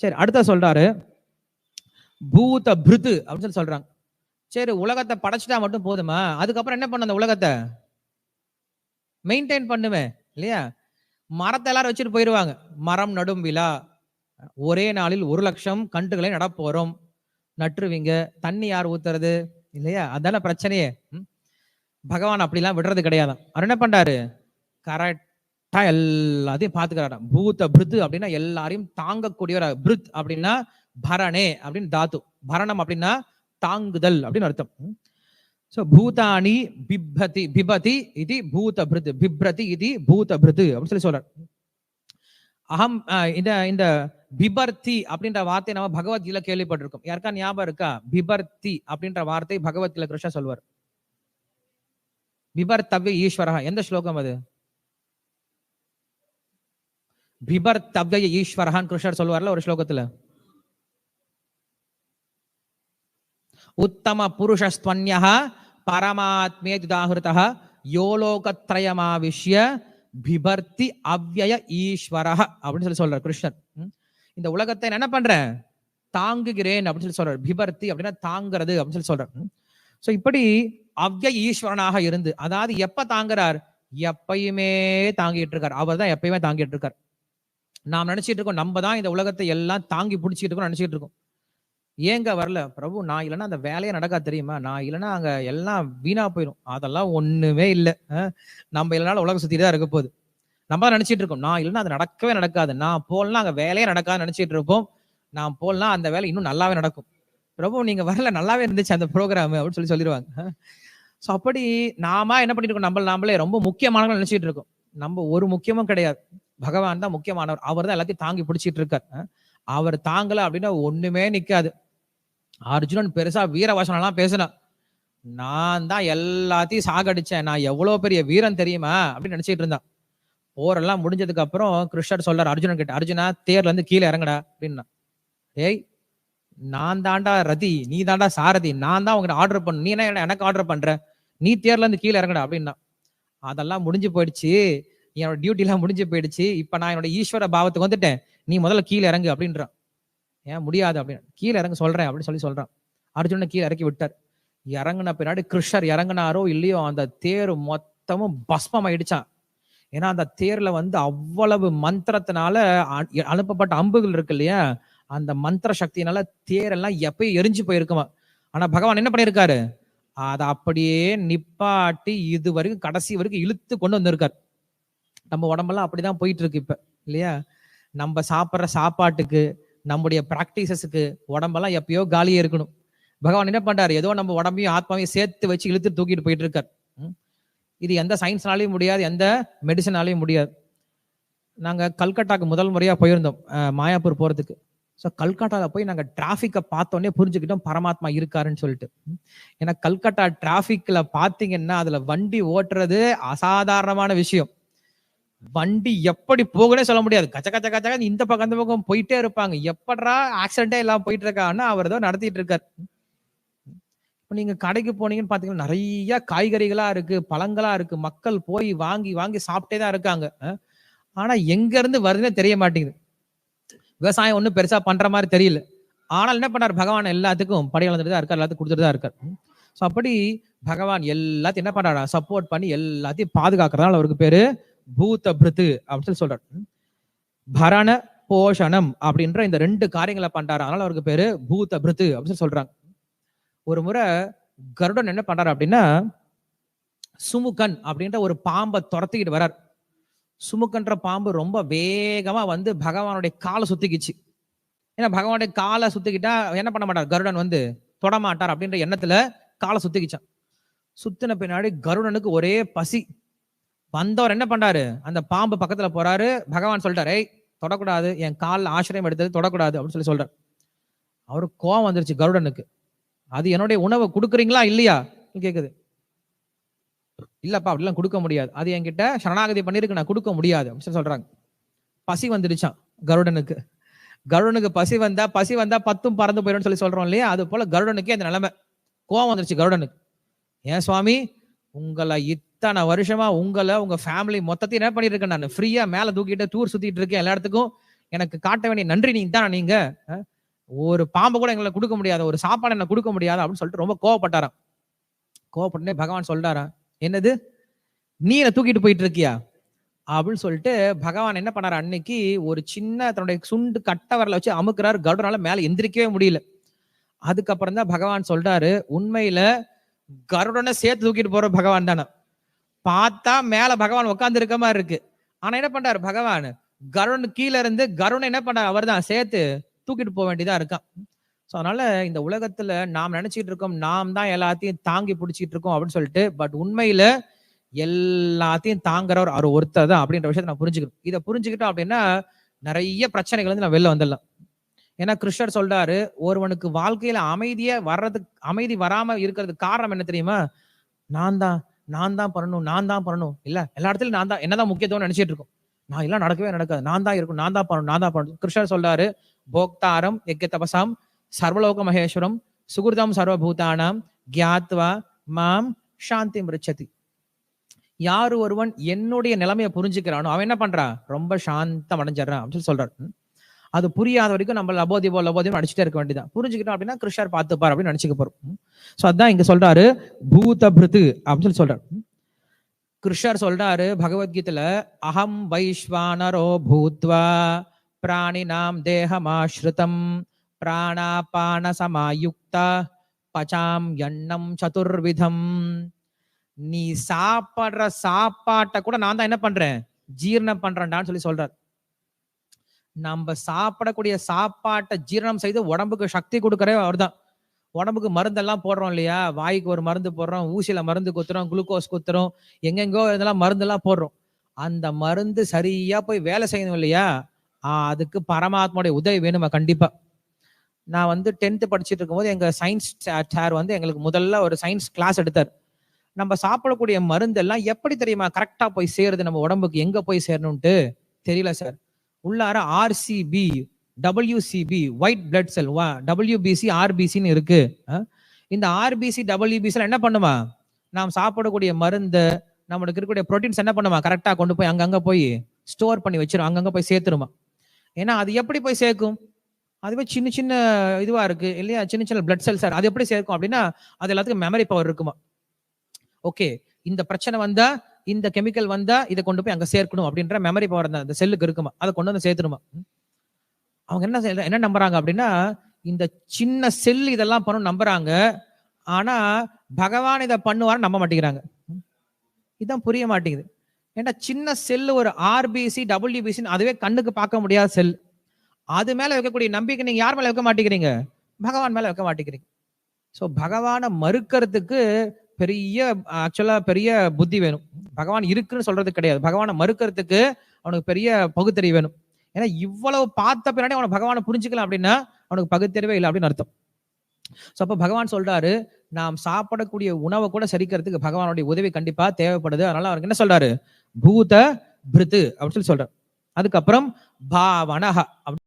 சரி அடுத்த சொல்றாரு. பூத பிருத்து அப்படின்னு சொல்லி சொல்றாங்க. சரி உலகத்தை படைச்சிட்டா மட்டும் போதுமா? அதுக்கப்புறம் என்ன பண்ண அந்த உலகத்தை? மெயின்டைன் பண்ணுவேன் இல்லையா? மரத்தை எல்லாரும் வச்சுட்டு போயிடுவாங்க மரம் நடும் விழா. ஒரே நாளில் ஒரு லட்சம் கன்றுகளை நடப்போறோம் நட்டுருவீங்க. தண்ணி யார் ஊத்துறது? இல்லையா? அதான பிரச்சனையே. ம்? பகவான் அப்படிலாம் விடுறது கிடையாது அவர் என்ன பண்றாரு? கரெக்ட் எல்லாத்தையும் பாத்துக்கிறாராம் பூத்த பிருத் அப்படின்னா எல்லாரையும் தாங்கக்கூடியவர் பிருத் அப்படின்னா பரணே அப்படின்னு தாத்து. பரணம் அப்படின்னா தாங்குதல் அப்படின்னு அர்த்தம். சோ பூதானி பிப்பதி பிபதி இது பூத பிருத் பிப்ரதி இது பூத பிருத் அப்படின்னு சொல்லி சொல்றார். அகம் அஹ், இந்த இந்த பிபர்த்தி அப்படின்ற வார்த்தை நம்ம பகவத்கீதையில கேள்விப்பட்டிருக்கோம். யாருக்கா ஞாபகம் இருக்கா? பிபர்த்தி அப்படின்ற வார்த்தை பகவத்கீதை கிருஷ்ணா சொல்வார் பிபர்த்தவ்ய ஈஸ்வரா எந்த ஸ்லோகம் அது? பிபர்த்தவ்ய ஈஸ்வரஹான் கிருஷ்ணர் சொல்லுவார்ல ஒரு ஸ்லோகத்துல? உத்தம புருஷஸ்துவன்யா பரமாத்மே துதாகிருதா யோலோகத்ரயமாவிஷ்ய பிபர்த்தி அவ்யய ஈஸ்வரஹ அப்படின்னு சொல்லி சொல்றார் கிருஷ்ணர். இந்த உலகத்தை என்ன பண்றேன்? தாங்குகிறேன் அப்படின்னு சொல்லி சொல்றார். பிபர்த்தி அப்படின்னா தாங்குறது அப்படின்னு சொல்லி சொல்றார். சோ இப்படி அவ்ய ஈஸ்வரனாக இருந்து அதாவது எப்ப தாங்குறார்? எப்பயுமே தாங்கிட்டு இருக்கார். அவர் தான் எப்பயுமே தாங்கிட்டு இருக்கார். நாம் நினைச்சிட்டு இருக்கோம் நம்ம தான் இந்த உலகத்தை எல்லாம் தாங்கி பிடிச்சிட்டு இருக்கோம் நினைச்சிட்டு இருக்கோம். ஏங்க வரல? பிரபு நான் இல்லைன்னா அந்த வேலையே நடக்காது தெரியுமா? நான் இல்லைன்னா அங்க எல்லாம் வீணா போயிடும் அதெல்லாம் ஒண்ணுமே இல்லை. நம்ம இல்லைனாலும் உலகம் சுத்திட்டு தான் இருக்க போகுது. நம்ம தான் நினைச்சிட்டு இருக்கோம். நான் இல்லைன்னா அது நடக்கவே நடக்காது. நான் போலாம் அங்க வேலையே நடக்காது நினைச்சிட்டு இருப்போம். நான் போலாம் அந்த வேலை இன்னும் நல்லாவே நடக்கும். பிரபு நீங்க வரல நல்லாவே இருந்துச்சு அந்த ப்ரோக்ராம் அப்படின்னு சொல்லி சொல்லிடுவாங்க. ஸோ அப்படி நாம என்ன பண்ணிட்டு இருக்கோம்? நம்ம நாமளே ரொம்ப முக்கியமானவங்க நினைச்சிட்டு இருக்கோம். நம்ம ஒரு முக்கியமும் கிடையாது. பகவான் தான் முக்கியமானவர். அவர் தான் எல்லாத்தையும் தாங்கி பிடிச்சிட்டு இருக்கார் அவர் தாங்கல அப்படின்னா ஒண்ணுமே நிக்காது. அர்ஜுனன் பெருசா வீரவசனம் எல்லாம் பேசினான். நான் தான் எல்லாத்தையும் சாகடிச்சேன். நான் எவ்வளவு பெரிய வீரன் தெரியுமா? அப்படின்னு நினைச்சிட்டு இருந்தான். போரெல்லாம் முடிஞ்சதுக்கு அப்புறம் கிருஷ்ணர் சொல்றார் அர்ஜுனன் கிட்ட அர்ஜுனா தேர்ல இருந்து கீழே இறங்கடா அப்படின்னா. ஏய் நான் தாண்டா ரதி நீ தாண்டா சாரதி. நான் தான் உங்ககிட்ட ஆர்டர் பண்ண நீ என்ன எனக்கு ஆர்டர் பண்ற? நீ தேர்ல இருந்து கீழே இறங்கடா அப்படின்னா. அதெல்லாம் முடிஞ்சு போயிடுச்சு. என்னோட டியூட்டிலாம் முடிஞ்சு போயிடுச்சு. இப்போ நான் என்னோட ஈஸ்வர பாவத்துக்கு வந்துட்டேன். நீ முதல்ல கீழே இறங்கு அப்படின்றான். ஏன் முடியாது அப்படின்னு. கீழே இறங்க சொல்கிறேன் அப்படின்னு சொல்லி சொல்கிறான் அர்ஜுனனை கீழே இறக்கி விட்டார். இறங்குன பின்னாடி கிருஷ்ணர் இறங்குனாரோ இல்லையோ அந்த தேர் மொத்தமும் பஸ்மம் ஆயிடுச்சான் ஏன்னா அந்த தேர்ல வந்து அவ்வளவு மந்திரத்தினால அ- அனுப்பப்பட்ட அம்புகள் இருக்கு இல்லையா? அந்த மந்திர சக்தினால தேரெல்லாம் எப்பயும் எரிஞ்சு போயிருக்குமா ஆனா பகவான் என்ன பண்ணியிருக்காரு? அதை அப்படியே நிப்பாட்டி இது வரைக்கும் கடைசி வரைக்கும் இழுத்து கொண்டு வந்திருக்காரு. நம்ம உடம்பெல்லாம் அப்படிதான் போயிட்டு இருக்கு இப்ப இல்லையா? நம்ம சாப்பிட்ற சாப்பாட்டுக்கு நம்முடைய ப்ராக்டிசஸுக்கு உடம்பெல்லாம் எப்பயோ காலியே இருக்கணும். பகவான் என்ன பண்றாரு? ஏதோ நம்ம உடம்பையும் ஆத்மாவையும் சேர்த்து வச்சு இழுத்து தூக்கிட்டு போயிட்டு இருக்கார் இது எந்த சயின்ஸ்னாலையும் முடியாது எந்த மெடிசனாலையும் முடியாது. நாங்கள் கல்கட்டாக்கு முதல் முறையாக போயிருந்தோம் மாயாப்பூர் போகிறதுக்கு ஸோ கல்கட்டாவில் போய் நாங்கள் டிராஃபிக்கை பார்த்தோன்னே புரிஞ்சுக்கிட்டோம் பரமாத்மா இருக்காருன்னு சொல்லிட்டு. ஏன்னா கல்கட்டா டிராஃபிக்கில் பார்த்தீங்கன்னா அதில் வண்டி ஓட்டுறது அசாதாரணமான விஷயம். வண்டி எப்படி போகனே சொல்ல முடியாது. கச்ச கச்ச கச்ச இந்த பக்கம் அந்த பக்கம் போயிட்டே இருப்பாங்க. எப்படா ஆக்சிடென்டே எல்லாம் போயிட்டு இருக்காங்கன்னா அவர் தான் நடத்திட்டு இருக்காரு. இப்போ நீங்க கடைக்கு போனீங்கன்னு பாத்தீங்கன்னா நிறைய காய்கறிகளா இருக்கு பழங்களா இருக்கு. மக்கள் போய் வாங்கி வாங்கி சாப்பிட்டே தான் இருக்காங்க. ஆனா எங்க இருந்து வருதுன்னே தெரிய மாட்டேங்குது. விவசாயம் ஒன்றும் பெருசா பண்ற மாதிரி தெரியல. ஆனால் என்ன பண்ணார்? பகவான் எல்லாத்துக்கும் படி வளர்ந்துட்டு தான் இருக்கார் எல்லாத்துக்கும் கொடுத்துட்டு தான் இருக்கார். ஸோ அப்படி பகவான் எல்லாத்தையும் என்ன பண்றாரா? சப்போர்ட் பண்ணி எல்லாத்தையும் பாதுகாக்கிறதால அவருக்கு பேரு பூத பிருத்து அப்படின்னு சொல்லி சொல்றாரு. பரண போஷணம் அப்படின்ற இந்த ரெண்டு காரியங்களை பண்றாரு. அதனால அவருக்கு பேரு பூத பிருத்து அப்படின்னு சொல்லி சொல்றாங்க. ஒரு முறை கருடன் என்ன பண்றாரு அப்படின்னா சுமுகன் அப்படின்ற ஒரு பாம்பை துரத்திக்கிட்டு வரார் சுமுக்கன்ற பாம்பு ரொம்ப வேகமா வந்து பகவானுடைய காலை சுத்திக்கிச்சு. ஏன்னா பகவானுடைய காலை சுத்திக்கிட்டா என்ன பண்ண மாட்டார்? கருடன் வந்து தொடமாட்டார் அப்படின்ற எண்ணத்துல காலை சுத்திக்கிச்சான். சுத்தின பின்னாடி கருடனுக்கு ஒரே பசி. வந்தவர் என்ன பண்றாரு? அந்த பாம்பு பக்கத்துல போறாரு. பகவான் சொல்லிட்டாரு "ஏய் தொடக்கூடாது. என் காலில் ஆசிரியம் எடுத்தது தொடக்கூடாது. அப்படின்னு சொல்லி சொல்றாரு. அவருக்கு கோவம் வந்துருச்சு கருடனுக்கு. அது என்னுடைய உணவை கொடுக்குறீங்களா? இல்லையா? கேக்குது. இல்லப்பா அப்படிலாம் கொடுக்க முடியாது. அது என்கிட்ட சரணாகதி பண்ணிருக்கு. நான் கொடுக்க முடியாது. அப்படின்னு சொல்லி சொல்றாங்க. பசி வந்துடுச்சான் கருடனுக்கு. கருடனுக்கு பசி வந்தா பசி வந்தா பத்தும் பறந்து போயிடும்னு சொல்லி சொல்றோம் இல்லையா? அது போல கருடனுக்கே அந்த நிலைமை. கோவம் வந்துருச்சு கருடனுக்கு. ஏன் சுவாமி உங்களை இத்தனை வருஷமா உங்களை உங்க ஃபேமிலி மொத்தத்தையும் என்ன பண்ணிட்டு இருக்கேன் நான் ஃப்ரீயா மேல தூக்கிட்டு டூர் சுத்திட்டு இருக்கேன் எல்லா இடத்துக்கும் எனக்கு காட்ட வேண்டிய நன்றி நீங்க தான் நீங்க? ஒரு பாம்பு கூட எங்களை கொடுக்க முடியாத. ஒரு சாப்பாடு என்ன கொடுக்க முடியாது அப்படின்னு சொல்லிட்டு ரொம்ப கோவப்பட்டாராம். கோவப்பட்டே பகவான் சொல்றாராம். என்னது? நீ என்ன தூக்கிட்டு போயிட்டு இருக்கியா? அப்படின்னு சொல்லிட்டு பகவான் என்ன பண்ணாரு? அன்னைக்கு ஒரு சின்ன தன்னுடைய சுண்டு கட்டவரில் வரல வச்சு அமுக்குறாரு. கருடனால மேல எந்திரிக்கவே முடியல. அதுக்கப்புறம் தான் பகவான் சொல்றாரு உண்மையில கருடனை சேர்த்து தூக்கிட்டு போற பகவான் தானே? பார்த்தா மேல பகவான் உட்கார்ந்து இருக்க மாதிரி இருக்கு. ஆனா என்ன பண்றாரு பகவான்? கருண் கீழே இருந்து கருண் என்ன பண்றாரு? அவர்தான் சேர்த்து தூக்கிட்டு போக வேண்டியதா இருக்கான். ஸோ அதனால இந்த உலகத்துல நாம் நினைச்சிட்டு இருக்கோம் நாம் தான் எல்லாத்தையும் தாங்கி பிடிச்சிட்டு இருக்கோம் அப்படின்னு சொல்லிட்டு பட் உண்மையில எல்லாத்தையும் தாங்குறவர் அவர் ஒருத்தர் தான் அப்படின்ற விஷயத்த நான் புரிஞ்சுக்கணும். இதை புரிஞ்சுக்கிட்டோம் அப்படின்னா நிறைய பிரச்சனைகள் வந்து நான் வெளில வந்துடலாம். ஏன்னா கிருஷ்ணர் சொல்றாரு ஒருவனுக்கு வாழ்க்கையில அமைதியை வர்றதுக்கு அமைதி வராம இருக்கிறதுக்கு காரணம் என்ன தெரியுமா? நான் தான். நான் தான் பண்ணணும் நான் தான் பண்ணணும். இல்ல எல்லா இடத்துலயும் நான் தான் என்னதான் முக்கியத்துவம் நினைச்சிட்டு இருக்கோம். நான் எல்லாம் நடக்கவே நடக்காது. நான் தான் இருக்கும் நான் தான் பண்ணணும் நான் தான் பண்ணணும். கிருஷ்ணர் சொல்றாரு போக்தாரம் யஜ்ய தபசாம் சர்வலோக மகேஸ்வரம் சுகுர்தம் சர்வபூதானாம் கியாத்வா மாம் சாந்தி மிருச்சதி. யார் ஒருவன் என்னுடைய நிலைமையை புரிஞ்சுக்கிறானோ அவன் என்ன பண்றான்? ரொம்ப சாந்தம் அடைஞ்சிடறான் அப்படின்னு சொல்லி சொல்றாரு. அது புரியாத வரைக்கும் நம்ம லபோதிபோ லபோதிபோ அடிச்சுட்டே இருக்க வேண்டியதான் புரிஞ்சுக்கிட்டோம் அப்படின்னா கிருஷ்ணர் பார்த்துப்பார் அப்படின்னு நினைச்சுக்க போறோம். சோ அதான் இங்க சொல்றாரு பூத பிருத்து அப்படின்னு சொல்லி சொல்றாரு. கிருஷ்ணர் சொல்றாரு பகவத்கீதையில அகம் வைஸ்வானரோ பூத்வா பிராணி நாம் தேகமாஸ்ருதம் பிராணாபான சமாயுக்தா பச்சாம் எண்ணம் சதுர்விதம். நீ சாப்பிடுற சாப்பாட்டை கூட நான் தான் என்ன பண்றேன்? ஜீரணம் பண்றேன்டான்னு சொல்லி சொல்றாரு. நம்ம சாப்பிடக்கூடிய சாப்பாட்டை ஜீரணம் செய்து உடம்புக்கு சக்தி கொடுக்கறே அவர்தான். உடம்புக்கு மருந்தெல்லாம் போடுறோம் இல்லையா? வாய்க்கு ஒரு மருந்து போடுறோம் ஊசியில மருந்து குத்துறோம் குளுக்கோஸ் குத்துறோம் எங்கெங்கோ இதெல்லாம் மருந்தெல்லாம் போடுறோம். அந்த மருந்து சரியா போய் வேலை செய்யணும் இல்லையா? அதுக்கு பரமாத்மாவுடைய உதவி வேணுமா? கண்டிப்பா. நான் வந்து டென்த் படிச்சுட்டு இருக்கும்போது எங்க சயின்ஸ் சார் வந்து எங்களுக்கு முதல்ல ஒரு சயின்ஸ் கிளாஸ் எடுத்தார். நம்ம சாப்பிடக்கூடிய மருந்து எல்லாம் எப்படி தெரியுமா? கரெக்டா போய் சேருது நம்ம உடம்புக்கு? எங்க போய் சேரணும்ட்டு தெரியல சார் உள்ளார RCB WCB white blood cell WBC ஆர்பிசின்னு இருக்கு. இந்த ஆர்பிசி டபிள்யூபிசி என்ன பண்ணுமா? நாம் சாப்பிடக்கூடிய மருந்து நம்மளுக்கு இருக்கக்கூடிய ப்ரோட்டீன்ஸ் என்ன பண்ணுமா? கரெக்டாக கொண்டு போய் அங்கங்கே போய் ஸ்டோர் பண்ணி வச்சிரும். அங்கங்கே போய் சேர்த்துருமா. ஏன்னா அது எப்படி போய் சேர்க்கும்? அதுவே சின்ன சின்ன இதுவாக இருக்கு இல்லையா? சின்ன சின்ன பிளட் செல்ஸ் அது எப்படி சேர்க்கும் அப்படின்னா அது எல்லாத்துக்கும் மெமரி பவர் இருக்குமா? ஓகே இந்த பிரச்சனை வந்தால் இந்த கெமிக்கல் வந்தா இதை கொண்டு போய் அங்க சேர்க்கணும் அப்படின்ற மெமரி பவர் அந்த செல்லுக்கு இருக்குமா? அதை கொண்டு வந்து சேர்த்துருமா அவங்க என்ன என்ன நம்புறாங்க அப்படின்னா இந்த சின்ன செல் இதெல்லாம் பண்ணும் நம்புறாங்க. ஆனா பகவான் இதை பண்ணுவாரு நம்ப மாட்டேங்கிறாங்க. இதுதான் புரிய மாட்டேங்குது. ஏன்னா சின்ன செல் ஒரு ஆர்பிசி டபிள்யூபிசின்னு அதுவே கண்ணுக்கு பார்க்க முடியாத செல் அது மேல வைக்கக்கூடிய நம்பிக்கை நீங்க யார் மேல வைக்க மாட்டேங்கிறீங்க? பகவான் மேல வைக்க மாட்டேங்கிறீங்க. ஸோ பகவானை மறுக்கிறதுக்கு பெரிய ஆக்சுவலா பெரிய புத்தி வேணும். பகவான் இருக்குன்னு சொல்றது கிடையாது. பகவானை மறுக்கிறதுக்கு அவனுக்கு பெரிய பகுத்தறிவு வேணும். ஏன்னா இவ்வளவு பார்த்த பின்னாடி அவனை பகவானை புரிஞ்சுக்கலாம் அப்படின்னா அவனுக்கு பகுத்தறிவே இல்லை அப்படின்னு அர்த்தம். சோ அப்ப பகவான் சொல்றாரு நாம் சாப்பிடக்கூடிய உணவை கூட சரிக்கிறதுக்கு பகவானுடைய உதவி கண்டிப்பா தேவைப்படுது. அதனால அவருக்கு என்ன சொல்றாரு? பூத பிருத்து அப்படின்னு சொல்லி சொல்றாரு. அதுக்கப்புறம் பாவனஹ அப்படி